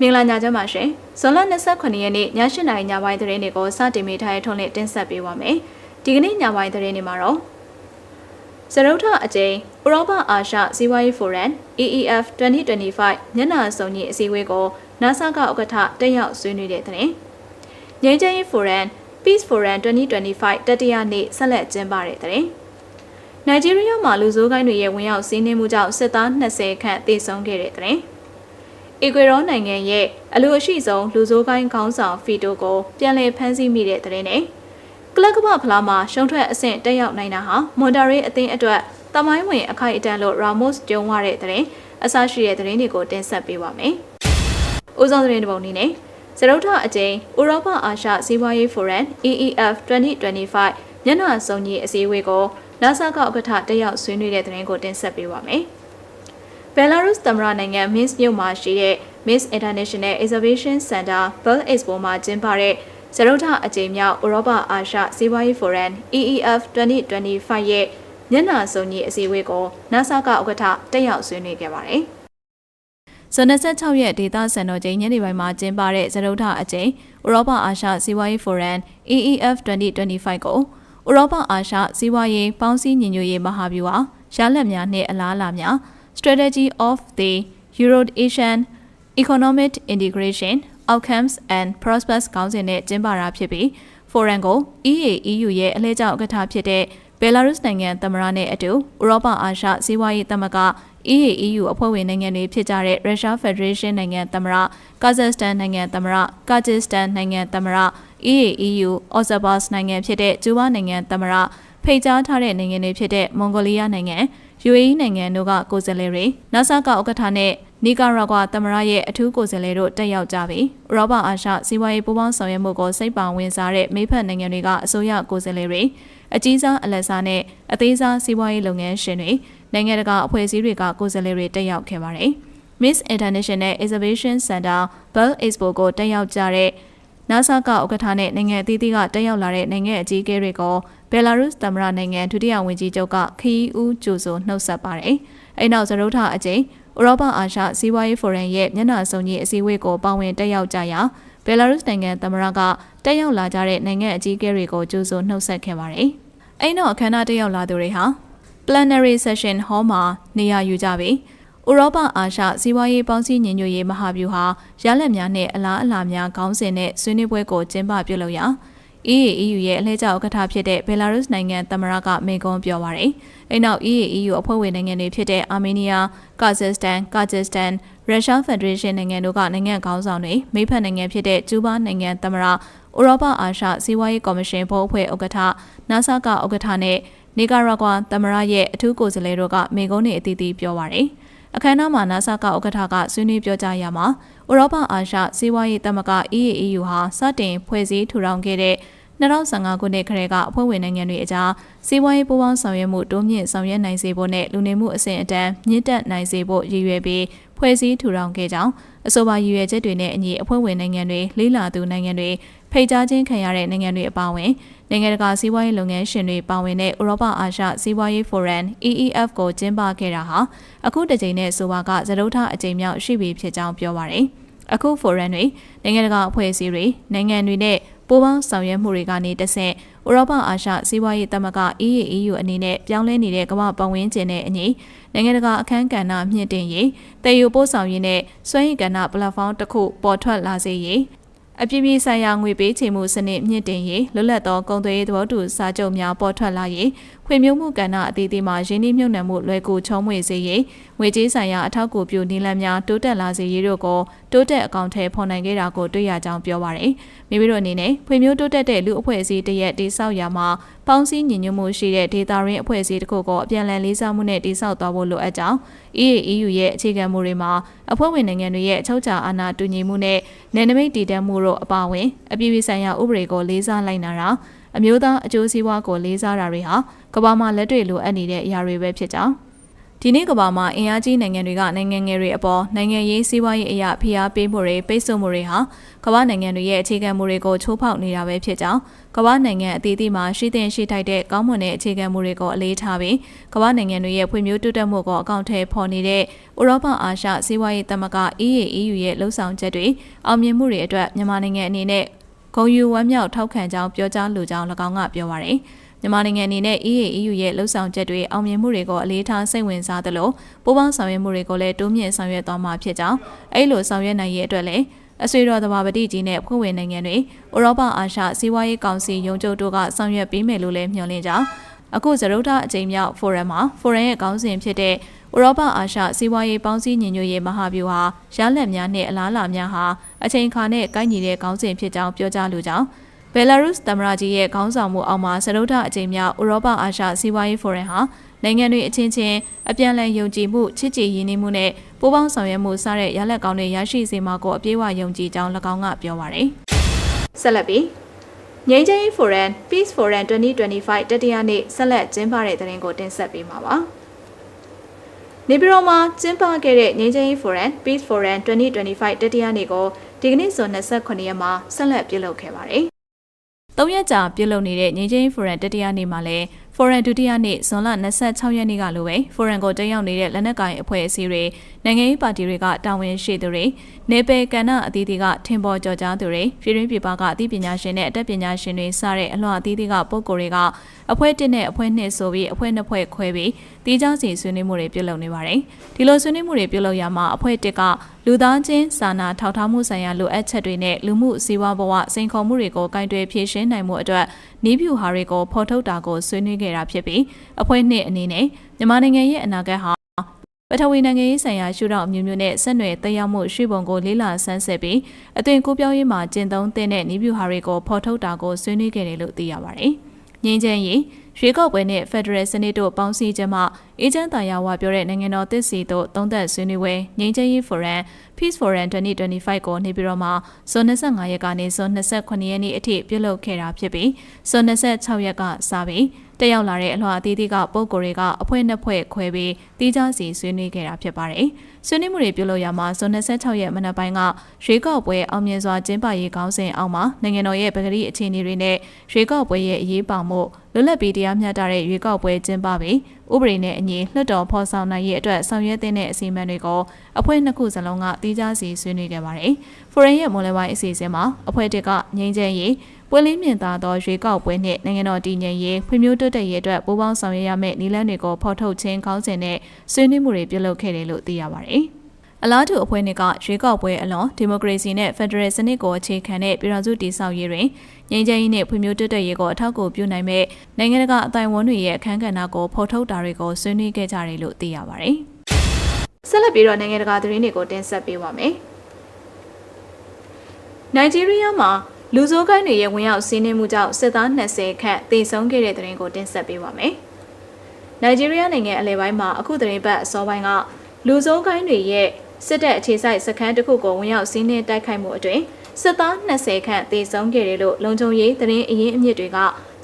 မင်္ဂလာညချမ်းပါရှင်ဇွန်လ29ရက်နေ့ည8:00နာရီညပိုင်းသတင်းတွေကိုစတင်မိထားတဲ့ထုံးနဲ့တင်ဆက်ပေးပါမယ်ဒီကနေ့ညပိုင်းသတင်းတွေမှာတော့စရုပ်ထအကျိန်ဥရောပအာရှစီးပွားရေးဖိုရမ် EEF 2025ညနာစုံကြီးအစည်းအဝေးကို NASA ကဥက္ကဋ္ဌတက်ရောက်ဆွေးနွေးတဲ့သတင်းငြိမ်းချမ်းရေးဖိုရမ် Peace Forum 2025တတိယနေ့ဆက်လက်ကျင်းပတဲ့သတင်းနိုင်ဂျီးရီးယားမှာလူဆိုးကိုင်းတွေရဲ့ဝင်ရောက်စီးနင်းမှုကြောင့်စစ်သား20ခန့်သေဆုံးခဲ့တဲ့သတင်း။ အီကွေရောနိုင်ငံရဲ့အလူအရှိဆုံးလူဆိုးကိုင်းခေါင်းဆောင်ဖီတိုကိုပြန်လည်ဖမ်းဆီးမိတဲ့သတင်းနဲ့ကလပ်ကမဖလားမှာရှုံးထွက်အဆင့်တက်ရောက်နိုင်တာဟာမွန်တာရေးအသင်းအတွက်တမိုင်းဝင်အခိုက်အတန့်လို့ရာမို့စ်ကြုံရတဲ့သတင်းအစရှိတဲ့သတင်းတွေကိုတင်ဆက်ပေးပါမယ်။ဦးဆောင်သတင်းတစ်ပုဒ်နည်းနဲ့စရုပ်ထအကျိန်ဥရောပအာရှစီးပွားရေးဖိုရမ် EEF 2025ညနာစုံကြီးအစည်းအဝေးကို NASA ကဥက္ကဋ္ဌတက်ရောက်ဆွေးနွေးတဲ့သတင်းကိုတင်ဆက်ပေးပါမယ်။ ဘယ်လာရုစ်သမ္မတနိုင်ငံ Minsk မြို့မှာရှိတဲ့ Miss International Exhibition Center Bell Expo မှာကျင်းပတဲ့စရုပ်ထအကြိမ်မြောက်ဥရောပအာရှစီးပွားရေးဖိုရမ် EEF 2025ရဲ့ညနာစုံကြီးအစည်းအဝေးကို NASA ကဥက္ကဋ္ဌတက်ရောက်ဆွေးနွေးခဲ့ပါတယ်။ဇွန်26ရက်ဒေသစံတော်ချိန်ညနေပိုင်းမှာကျင်းပတဲ့ဇရုထအကြိမ်ဥရောပအာရှစီးပွားရေးဖိုရမ် EEF 2025ကိုဥရောပအာရှစီးပွားရေးပေါင်းစည်းညီညွတ်ရေးမဟာဗျူဟာရလဒ်များနှင့်အလားအလာများ Strategy of the Euro-Asian Economic Integration Outcomes and Prospects ခေါင်းစဉ်နဲ့ကျင်းပတာဖြစ်ပြီးဖိုရမ်ကို EAEU ရဲ့အလဲကျဥက္ကဋ္ဌဖြစ်တဲ့ဘယ်လာရုစ်နိုင်ငံသမ္မတနဲ့အတူဥရောပအာရှစီးပွားရေးသမဂ္ဂ EAEU အဖွဲ့ဝင်နိုင်ငံတွေဖြစ်ကြတဲ့ရုရှားဖက်ဒရေးရှင်းနိုင်ငံသမ္မတကာဇက်စတန်နိုင်ငံသမ္မတကာဂျစ်စတန်နိုင်ငံသမ္မတ EAEU အော်ဇဘတ်နိုင်ငံဖြစ်တဲ့ကျူးဘားနိုင်ငံသမ္မတဖိတ်ကြားထားတဲ့နိုင်ငံတွေဖြစ်တဲ့မွန်ဂိုလီးယားနိုင်ငံ UAE နိုင်ငံတို့ကကိုယ်စားလှယ်တွေ NASA ကဥက္ကဋ္ဌနဲ့နီကာရာဂွာသမ္မတရဲ့အထူးကိုယ်စားလှယ်တို့တက်ရောက်ကြပြီးဥရောပအာရှစီးပွားရေးပူးပေါင်းဆောင်ရွက်မှုကိုစိတ်ပါဝင်စားတဲ့မိဖက်နိုင်ငံတွေကအစိုးရကိုယ်စားလှယ်တွေအကြီးစားအလက်စားနဲ့အသေးစားစီးပွားရေးလုပ်ငန်းရှင်တွေနိုင်ငံတကာအဖွဲ့အစည်းတွေကကိုယ်စားလှယ်တွေတက်ရောက်ခဲ့ပါတယ်။ Miss International Exhibition Center Bell Expo ကိုတက်ရောက်ကြတဲ့ NASA ကဥက္ကဋ္ဌနဲ့နိုင်ငံအသီးသီးကတက်ရောက်လာတဲ့နိုင်ငံအကြီးအကဲတွေကို ဘယ်လာရုစ်သမ္မတနိုင်ငံဒုတိယဝန်ကြီးချုပ်ကခီးဦးကြိုဆိုနှုတ်ဆက်ပါတယ်။အဲနောက်ဇရုထအကျိန်ဥရောပအာရှစီးပွားရေးဖိုရမ်ရဲ့မျက်နှာစုံကြီးအစည်းအဝေးကိုပါဝင်တက်ရောက်ကြရာဘယ်လာရုစ်နိုင်ငံသမ္မတကတက်ရောက်လာကြတဲ့နိုင်ငံအကြီးအကဲတွေကိုကြိုဆိုနှုတ်ဆက်ခဲ့ပါတယ်။အဲနောက်အခမ်းအနားတက်ရောက်လာသူတွေဟာ plenary session hall မှာနေရာယူကြပြီးဥရောပအာရှစီးပွားရေးပေါင်းစည်းညီညွတ်ရေးမဟာဗျူဟာရလဒ်များနဲ့အလားအလာများခေါင်းစဉ်နဲ့ဆွေးနွေးပွဲကိုကျင်းပပြုလုပ်ရာ EAEU ရဲ့အလှည့်ကျဥက္ကဋ္ဌဖြစ်တဲ့ဘယ်လာရုစ်နိုင်ငံသမ္မတကမိန့်ခွန်းပြောပါရယ်။အဲနောက် EAEU အဖွဲ့ဝင်နိုင်ငံတွေဖြစ်တဲ့အာမေးနီးယား၊ကာဇက်စတန်၊ကာဂျစ်စတန်၊ရုရှားဖက်ဒရေးရှင်းနိုင်ငံတို့ကနိုင်ငံခေါင်းဆောင်တွေမိဖက်နိုင်ငံဖြစ်တဲ့ကျူးဘားနိုင်ငံသမ္မတဥရောပအာရှစီးပွားရေးကော်မရှင်ဘုတ်အဖွဲ့ဥက္ကဋ္ဌနာဆာကဥက္ကဋ္ဌနဲ့နီကာရာဂွာသမ္မတရဲ့အထူးကိုယ်စားလှယ်တို့ကမိကုန်းတွေအသီးသီးပြောပါရယ် အခမ်းအနားမှာနာဆာကဥက္ကဋ္ဌကဆွေးနွေးပြောကြားရမှာဥရောပအာရှစီးပွားရေးသမဂ္ဂ EAEU ဟာစတင်ဖွဲ့စည်းထူထောင်ခဲ့တဲ့2015ခုနှစ်ခရဲကအဖွဲ့ဝင်နိုင်ငံတွေအကြားစီးပွားရေးပူးပေါင်းဆောင်ရွက်မှုတိုးမြင့်ဆောင်ရွက်နိုင်စေဖို့နဲ့လူနေမှုအဆင့်အတန်းမြင့်တက်နိုင်စေဖို့ရည်ရွယ်ပြီး ဖွဲ့စည်းထူထောင်ခဲ့ကြောင်းအဆိုပါရည်ရွယ်ချက်တွေနဲ့အညီအဖွဲ့ဝင်နိုင်ငံတွေလေးလာသူနိုင်ငံတွေဖိတ်ကြားခြင်းခံရတဲ့နိုင်ငံတွေအပါအဝင်နိုင်ငံတကာစီးပွားရေးလုပ်ငန်းရှင်တွေပါဝင်တဲ့ဥရောပအာရှစီးပွားရေးဖိုရမ် EEF ကိုကျင်းပခဲ့တာဟာအခုတစ်ကြိမ်နဲ့ဆိုပါကသရုပ်ထအကြိမ်မြောက်ရှိပြီဖြစ်ကြောင်းပြောပါရယ်အခုဖိုရမ်တွေနိုင်ငံတကာအဖွဲ့အစည်းတွေနိုင်ငံတွေနဲ့ ပူးပေါင်းဆောင်ရွက်မှုတွေကနေတဆင့်ဥရောပအာရှစီးပွားရေးသမဂ္ဂ EAEU အနေနဲ့ပြောင်းလဲနေတဲ့ကမ္ဘာပတ်ဝန်းကျင်နဲ့အညီနိုင်ငံတကာအခမ်းကဏ္ဍမြင့်တင်ရေးတည်ယူပို့ဆောင်ရေးနဲ့စွမ်းရည်ကဏ္ဍပလက်ဖောင်းတစ်ခုပေါ်ထွက်လာစေရေးအပြည့်ပြည့်ဆိုင်ရာငွေပေးချေမှုစနစ်မြင့်တင်ရေးလွတ်လပ်သောကုန်သွယ်ရေးသဘောတူစာချုပ်များပေါ်ထွက်လာရေး ဖွံ့ဖြိုးမှုကဏ္ဍအသီးသီးမှာရင်းနှီးမြှုပ်နှံမှုလွယ်ကူချုံးမွေစေရေးငွေကြေးဆိုင်ရာအထောက်အကူပြုနည်းလမ်းများတိုးတက်လာစေရေးတို့ကိုတိုးတက်အကောင့်ထဲဖော်နိုင်ခဲ့တာကိုတွေ့ရကြောင်းပြောပါရယ်မိမိတို့အနေနဲ့ဖွံ့ဖြိုးတိုးတက်တဲ့လူအဖွဲ့အစည်းတရက်တိဆောက်ရာမှာပေါင်းစည်းညီညွတ်မှုရှိတဲ့ဒေတာရင်းအဖွဲ့အစည်းတစ်ခုကိုအပြန်အလှန်လေးစားမှုနဲ့တိဆောက်သွားဖို့လိုအပ်ကြောင်း EAEU ရဲ့အခြေခံမူတွေမှာအဖွဲ့ဝင်နိုင်ငံတွေရဲ့အချုပ်အခြာအာဏာတူညီမှုနဲ့နယ်နိမိတ်တည်တံ့မှုတို့အပါအဝင်အပြည်ပြည်ဆိုင်ရာဥပဒေကိုလေးစားလိုက်နာတာ အမျိုးသားအကျိုးစီးပွားကိုလေးစားတာတွေဟာကမ္ဘာမှာလက်တွေ့လိုအပ်နေတဲ့အရာတွေပဲဖြစ်ကြောင်းဒီနေ့ကမ္ဘာမှာအင်အားကြီးနိုင်ငံတွေကနိုင်ငံငယ်တွေအပေါ်နိုင်ငံရေးစီးပွားရေးအရာဖိအားပေးမှုတွေပိတ်ဆို့မှုတွေဟာကမ္ဘာနိုင်ငံတွေရဲ့အခြေခံမှုတွေကိုချိုးဖောက်နေတာပဲဖြစ်ကြောင်းကမ္ဘာနိုင်ငံအသီးသီးမှာရှိတဲ့ရှိထိုက်တဲ့ကောင်းမွန်တဲ့အခြေခံမှုတွေကိုအလေးထားပြီးကမ္ဘာနိုင်ငံတွေရဲ့ဖွံ့ဖြိုးတိုးတက်မှုကိုအကောင့်ထဲပေါ်နေတဲ့ဥရောပအာရှစီးပွားရေးသမဂ္ဂ EAEU ရဲ့လှုပ်ဆောင်ချက်တွေအောင်မြင်မှုတွေအတွက်မြန်မာနိုင်ငံအနေနဲ့ ဂုဏ်ယူဝမ်းမြောက်ထောက်ခံကြောင်းပြောကြားလိုကြောင်း၎င်းကပြောပါရယ်မြန်မာနိုင်ငံအနေနဲ့ EAEU ရဲ့လှုပ်ဆောင်ချက်တွေအောင်မြင်မှုတွေကိုအလေးထားစိတ်ဝင်စားသလိုပူးပေါင်းဆောင်ရွက်မှုတွေကိုလည်းတိုးမြင့်ဆောင်ရွက်သွားမှာဖြစ်ကြောင်းအဲ့လိုဆောင်ရွက်နိုင်ရေးအတွက်လည်းအဆွေတော်သဘာပတိကြီးနဲ့ဖွဲ့ဝင်နိုင်ငံတွေဥရောပအာရှစီးပွားရေးကောင်စီရုံးချုပ်တို့ကဆောင်ရွက်ပေးမယ်လို့လည်းမျှော်လင့်ကြောင်းအခုဇရုဒ္ဓအကြိမ်မြောက်ဖိုရမ်မှာဖိုရမ်ရဲ့ခေါင်းစဉ်ဖြစ်တဲ့ ဥရောပအာရှစီးပွားရေးပေါင်းစည်းညီညွတ်ရေးမဟာဗျူဟာရလဒ်များနဲ့အလားအလာများဟာအချိန်အခါနဲ့ကိုက်ညီတဲ့ခေါင်းစဉ်ဖြစ်ကြောင်းပြောကြားလိုကြောင်းဘယ်လာရုစ်သမ္မတကြီးရဲ့ခေါင်းဆောင်မှုအောက်မှာစရုဒ္ဓအကြိမ်မြောက်ဥရောပအာရှစီးပွားရေးဖိုရမ်ဟာနိုင်ငံတွေအချင်းချင်းအပြန်အလှန်ယုံကြည်မှုချစ်ကြည်ရင်းနှီးမှုနဲ့ပူးပေါင်းဆောင်ရွက်မှုစတဲ့ရလဒ်ကောင်းတွေရရှိစေမှာကိုအပြည့်အဝယုံကြည်ကြောင်း၎င်းကပြောပါရယ်ဆက်လက်ပြီးငိမ့်ချင်း Forum Peace Forum 2025တတိယနေ့ဆက်လက်ကျင်းပတဲ့တဲ့ရင်ကိုတင်ဆက်ပေးမှာပါ နေပြည်တော်မှာကျင်းပခဲ့တဲ့ငိမ့်ချင်း Forum Peace Forum 2025တတိယနေ့ကိုဒီကနေ့ဇွန်29ရက်မှာဆက်လက်ပြုလုပ်ခဲ့ပါတယ်။၃ရက်ကြာပြုလုပ်နေတဲ့ငိမ့်ချင်း Forum တတိယနေ့မှာလည်း Forum ဒုတိယနေ့ဇွန်လ26ရက်နေ့ကလိုပဲ Forum ကိုတက်ရောက်နေတဲ့လက်နက်ကိုင်အဖွဲ့အစည်းတွေနိုင်ငံရေးပါတီတွေကတာဝန်ရှိသူတွေနေပယ်ကဏ္ဍအသီးသီးကထင်ပေါ်ကျော်ကြားသူတွေပြည်တွင်းပြည်ပကအသိပညာရှင်နဲ့အတတ်ပညာရှင်တွေစတဲ့အလွှာအသီးသီးကပုံကိုယ်တွေကအဖွဲ့တစ်နဲ့အဖွဲ့နှစ်ဆိုပြီးအဖွဲ့နှစ်ဖွဲ့ခွဲပြီးတီးခြားစီဆွေးနွေးမှုတွေပြုလုပ်နေပါတယ်။ဒီလိုဆွေးနွေးမှုတွေပြုလုပ်ရမှာအဖွဲ့တစ်ကလူသားချင်းစာနာထောက်ထားမှုဆိုင်ရာလိုအပ်ချက်တွေနဲ့လူမှုစီးပွားဘဝစိန်ခေါ်မှုတွေကိုကင်တွယ်ဖြေရှင်းနိုင်မှုအတွက်နီးဗျူဟာတွေကိုဖော်ထုတ်တာကိုဆွေးနွေးခဲ့တာဖြစ်ပြီးအဖွဲ့နှစ်အနေနဲ့မြန်မာနိုင်ငံရဲ့အနာဂတ်ဟာပထဝီနိုင်ငံရေးဆိုင်ရာရှုထောင့်အမျိုးမျိုးနဲ့ဆက်နွယ်တက်ရောက်မှုရှိပုံကိုလေးလာဆန်းစစ်ပြီးအသွင်ကူးပြောင်းရေးမှာကျင့်သုံးတဲ့နီးဗျူဟာတွေကိုဖော်ထုတ်တာကိုဆွေးနွေးခဲ့တယ်လို့သိရပါတယ်။ငင်းချမ်းရေး ရွေးကောက်ပွဲနဲ့ Federal စနစ်တို့ပေါင်းစည်းခြင်းမှအေဂျင့်တာယာဝပြောတဲ့နိုင်ငံတော်သစ်စီတို့သုံးသက်ဆွေးနွေးပွဲငင်းချမ်းရေး Forum Peace Forum 2025ကိုနေပြည်တော်မှာဇွန်25ရက်ကနေဇွန်28ရက်နေ့အထိပြုလုပ်ခဲ့တာဖြစ်ပြီးဇွန်26ရက်ကစပြီးတက်ရောက်လာတဲ့အလှအသီးသီးကပုံကိုယ်တွေကအဖွဲ့နှစ်ဖွဲ့ခွဲပြီးတီးခြားစီဆွေးနွေးခဲ့တာဖြစ်ပါတယ်။ဆွေးနွေးမှုတွေပြုလုပ်ရမှာဇွန်26ရက်မနက်ပိုင်းကရွေးကောက်ပွဲအောင်မြင်စွာကျင်းပရေးခေါင်းစဉ်အောက်မှာနိုင်ငံတော်ရဲ့ပကတိအခြေအနေတွေနဲ့ရွေးကောက်ပွဲရဲ့အရေးပါမှုလွတ်လပ်ပြီးတရားမျှတတဲ့ရွေးကောက်ပွဲကျင်းပပြီးဥပဒေနဲ့အညီလွှတ်တော်ဖော်ဆောင်နိုင်ရေးအတွက်ဆောင်ရွက်တဲ့အစီအမံတွေကိုအဖွဲ့နှစ်ခုစလုံးကတီးခြားစီဆွေးနွေးခဲ့ပါတယ်။ဖိုရန်ရဲ့မွန်လယ်ပိုင်းအစီအစဉ်မှာအဖွဲ့တစ်ကငြိမ်းချမ်းရေးပွင့်လင်းမြင်သာသောရွေးကောက်ပွဲနှင့်နိုင်ငံတော်တည်ငြိမ်ရေးဖွံ့ဖြိုးတိုးတက်ရေးအတွက်ပူးပေါင်းဆောင်ရွက်ရမယ့်နည်းလမ်းတွေကိုဖော်ထုတ်ခြင်းခေါင်းစဉ်နဲ့ဆွေးနွေးမှုတွေပြုလုပ်ခဲ့တယ်လို့သိရပါတယ်။ အလားတူအဖွဲ့နှစ်ကရွေးကောက်ပွဲအလွန်ဒီမိုကရေစီနဲ့ဖက်ဒရယ်စနစ်ကိုအခြေခံတဲ့ပြည်ထောင်စုတည်ဆောက်ရေးတွင်ငြိမ်းချမ်းရေးနဲ့ဖွံ့ဖြိုးတိုးတက်ရေးကိုအထောက်အကူပြုနိုင်မဲ့နိုင်ငံတကာအတိုင်းအဝန်တွေရဲ့အခမ်းကဏ္ဍကိုဖော်ထုတ်တာတွေကိုဆွေးနွေးခဲ့ကြတယ်လို့သိရပါတယ်။ဆက်လက်ပြီးတော့နိုင်ငံတကာသတင်းတွေကိုတင်ဆက်ပေးပါမယ်။နိုင်ဂျီးရီးယားမှာလူဆိုးကိုင်းတွေရဲ့ဝင်ရောက်စီးနှင်းမှုကြောင့်စစ်သား20ခန့်သေဆုံးခဲ့တဲ့တဲ့ရင်ကိုတင်ဆက်ပေးပါမယ်။နိုင်ဂျီးရီးယားနိုင်ငံအလဲပိုင်းမှာအခုတဲ့ရင်ပတ်အစောပိုင်းကလူဆိုးကိုင်းတွေရဲ့ စစ်တပ်အခြေစိုက်စခန်းတစ်ခုကိုဝင်ရောက်စီးနှင်းတိုက်ခိုက်မှုအတွင်းစစ်သား20ခန့်သေဆုံးခဲ့တယ်လို့လုံခြုံရေးသတင်းအရင်းအမြစ်တွေက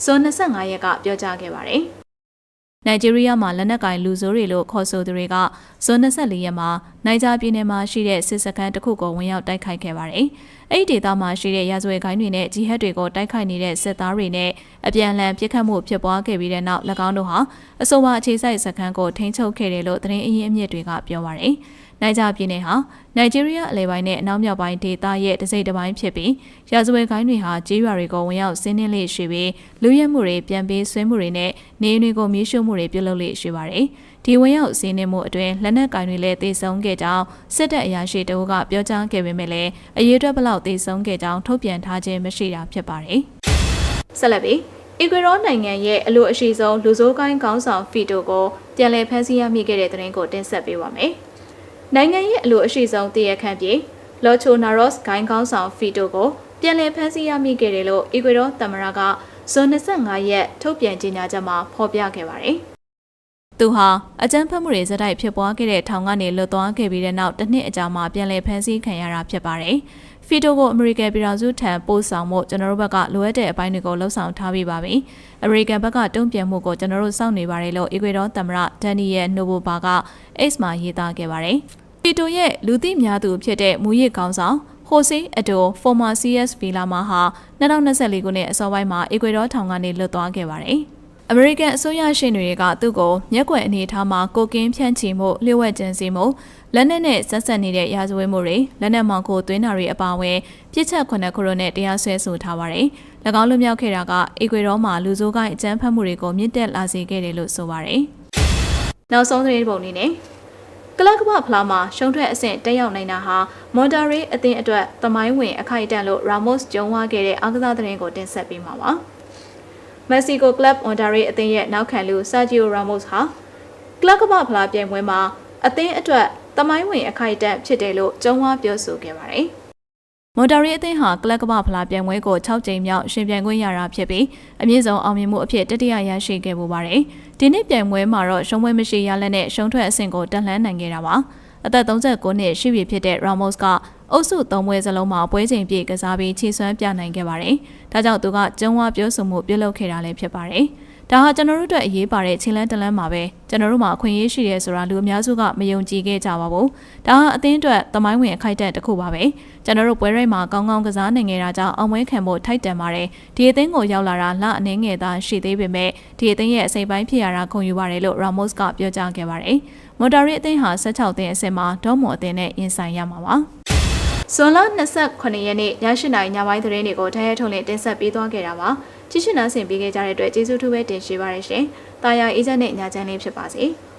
ဇွန်25ရက်ကပြောကြားခဲ့ပါတယ်။နိုင်ဂျီးရီးယားမှာလက်နက်ကင်လူဆိုးတွေလို့ခေါ်ဆိုသူတွေကဇွန်24ရက်မှာနိုင်ဂျာပြည်နယ်မှာရှိတဲ့စစ်စခန်းတစ်ခုကိုဝင်ရောက်တိုက်ခိုက်ခဲ့ပါတယ်။အဲ့ဒီဒေသမှာရှိတဲ့ရာဇဝတ်ဂိုင်းတွေနဲ့ဂျီဟက်တွေကိုတိုက်ခိုက်နေတဲ့စစ်သားတွေနဲ့အပြန်အလှန်ပစ်ခတ်မှုဖြစ်ပွားခဲ့ပြီးတဲ့နောက်၎င်းတို့ဟာအဆိုပါအခြေစိုက်စခန်းကိုထိန်းချုပ်ခဲ့တယ်လို့သတင်းအရင်းအမြစ်တွေကပြောပါတယ်။ နိုင်ဂျာပြည်နယ်ဟာနိုင်ဂျီးရီးယားအလဲပိုင်းနဲ့အနောက်မြောက်ပိုင်းဒေသရဲ့တစိမ့်တစ်ပိုင်းဖြစ်ပြီးရာဇဝတ်ကိုင်းတွေဟာကြေးရွာတွေကိုဝင်ရောက်ဆင်းနှင်းလေးရှိပြီးလူရဲမှုတွေပြန်ပေးဆွဲမှုတွေနဲ့နေအိမ်တွေကိုမီးရှို့မှုတွေပြုလုပ်လေးရှိပါတယ်။ဒီဝင်ရောက်ဆင်းနှင်းမှုအတွင်းလက်နက်ကိုင်တွေလည်းတေဆုံးခဲ့ကြောင်းစစ်တပ်အရာရှိတအုပ်ကပြောကြားခဲ့ပေမဲ့လည်းအရေးအတွက်ဘလောက်တေဆုံးခဲ့ကြောင်းထုတ်ပြန်ထားခြင်းမရှိတာဖြစ်ပါတယ်။ဆက်လက်ပြီးအီကွေရောနိုင်ငံရဲ့အလို့အရှိဆုံးလူဆိုးကိုင်းကောင်းဆောင်ဖီတိုကိုပြန်လည်ဖမ်းဆီးရမိခဲ့တဲ့တဲ့ရင်ကိုတင်ဆက်ပေးပါမယ်။ နိုင်ငံရဲ့အလိုအရှိဆုံးတည်ရခန့်ပြေလော်ချိုနာရော့စ်ဂိုင်းကောင်းဆောင်ဖီတိုကိုပြန်လည်ဖမ်းဆီးရမိခဲ့တယ်လို့အီကွေဒေါသမ္မတကဇွန်25ရက်ထုတ်ပြန်ကြေညာချက်မှာဖော်ပြခဲ့ပါတယ်။သူဟာအကြမ်းဖက်မှုတွေဇက်တိုက်ဖြစ်ပွားခဲ့တဲ့ထောင်ကနေလွတ်သွားခဲ့ပြီးတဲ့နောက်တစ်နှစ်အကြာမှာပြန်လည်ဖမ်းဆီးခံရတာဖြစ်ပါတယ်။ဖီတိုကိုအမေရိကန်ပြည်ထောင်စုထံပို့ဆောင်မှုကျွန်တော်တို့ဘက်ကလိုအပ်တဲ့အပိုင်းတွေကိုလှုပ်ဆောင်ထားပြီးပါပြီ။အမေရိကန်ဘက်ကတုံ့ပြန်မှုကိုကျွန်တော်တို့စောင့်နေပါတယ်လို့အီကွေဒေါသမ္မတဒန်နီယယ်နိုဘိုဘာက X မှာရေးသားခဲ့ပါတယ်။ ဖီတိုရဲ့လူသိများသူဖြစ်တဲ့မူရစ်ကောင်းဆောင်ဟိုစီအတို former CS Villa မှာဟာ2024ခုနှစ်အစောပိုင်းမှာအီကွေဒေါထောင်ကနေလွတ်သွားခဲ့ပါတယ်။အမေရိကန်အစိုးရရှင်တွေကသူ့ကိုမျက်ကွယ်အနေထားမှာကိုကင်းဖြန့်ချီမှုလျှို့ဝှက်ကြံစီမှုလက်နက်နဲ့ဆက်ဆက်နေတဲ့ရာဇဝတ်မှုတွေလက်နက်မောင်ကိုသွင်းတာတွေအပါအဝင်ပြစ်ချက်ခုနှစ်ခုတို့နဲ့တရားစွဲဆိုထားပါတယ်။၎င်းလွတ်မြောက်ခဲ့တာကအီကွေဒေါမှာလူဆိုးကိုင်းအကြမ်းဖက်မှုတွေကိုမြင့်တက်လာစေခဲ့တယ်လို့ဆိုပါတယ်။နောက်ဆုံးသတင်းပုံလေးနဲ့ ကလပ်ကပဖလားမှာရှုံးထွက်အဆင့်တက်ရောက်နိုင်တာဟာမွန်တာရီအသင်းအတွက်သမိုင်းဝင်အခိုက်အတန့်လို့ရာမို့စ်ကြုံဝါခဲ့တဲ့အားကစားသတင်းကိုတင်ဆက်ပေးမှာပါ။မက္ကဆီကိုကလပ်မွန်တာရီအသင်းရဲ့နောက်ခံလူဆာဂျီယိုရာမို့စ်ဟာကလပ်ကပဖလားပြိုင်ပွဲမှာအသင်းအတွက်သမိုင်းဝင်အခိုက်အတန့်ဖြစ်တယ်လို့ကြုံဝါပြောဆိုခဲ့ပါတယ်။ မွန်တာရီအသင်းဟာကလပ်ကပဖလားပြိုင်ပွဲကို6ကြိမ်မြောက်ရှင်ပြိုင်ခွင့်ရတာဖြစ်ပြီးအမြင့်ဆုံးအောင်မြင်မှုအဖြစ်တတိယရရှိခဲ့ပူပါတယ်။ဒီနှစ်ပြိုင်ပွဲမှာတော့ရှုံးပွဲမရှိရလက်နဲ့ရှုံးထွက်အဆင့်ကိုတက်လှမ်းနိုင်ခဲ့တာပါ။အသက်39နှစ်ရှိပြီဖြစ်တဲ့ Ramos ကအုပ်စု၃ပွဲစလုံးမှာပွဲချိန်ပြည့်ကစားပြီးခြေစွမ်းပြနိုင်ခဲ့ပါတယ်။ဒါကြောင့်သူကကျုံးဝပြောဆိုမှုပြုလုပ်ခဲ့တာလည်းဖြစ်ပါတယ်။ ဒါဟာကျွန်တော်တို့အတွက်အရေးပါတဲ့ချင်းလန်းတလန်းမှာပဲကျွန်တော်တို့မှာအခွင့်အရေးရှိတယ်ဆိုတာလူအများစုကမယုံကြည်ခဲ့ကြပါဘူး။ဒါဟာအသင်းအတွက်သမိုင်းဝင်အခိုက်အတန့်တစ်ခုပါပဲ။ကျွန်တော်တို့ပွဲရိုက်မှာကောင်းကောင်းကစားနိုင်ခဲ့တာကြောင့်အောင်ပွဲခံဖို့ထိုက်တန်ပါတယ်။ဒီအသင်းကိုရောက်လာတာလအနည်းငယ်သာရှိသေးပေမဲ့ဒီအသင်းရဲ့အစိပ်ပိုင်းဖြစ်ရတာခုံယူပါတယ်လို့ Ramos ကပြောကြားခဲ့ပါတယ်။မော်တာရီအသင်းဟာ16သင်းအဆင့်မှာဒေါ်မော်အသင်းနဲ့ရင်ဆိုင်ရမှာပါ။ဇွန်လ29ရက်နေ့ည8:00နာရီညပိုင်းသတင်းတွေကိုတရဲထုံလင်းတင်ဆက်ပေးသွားခဲ့တာပါ။ ကြည့်ရှုနားဆင်ပေးခဲ့ကြတဲ့အတွက်ကျေးဇူးထူးပဲတင်ရှိပါရရှင်။တာယာအေဂျင့်နဲ့ညချမ်းလေးဖြစ်ပါစေ။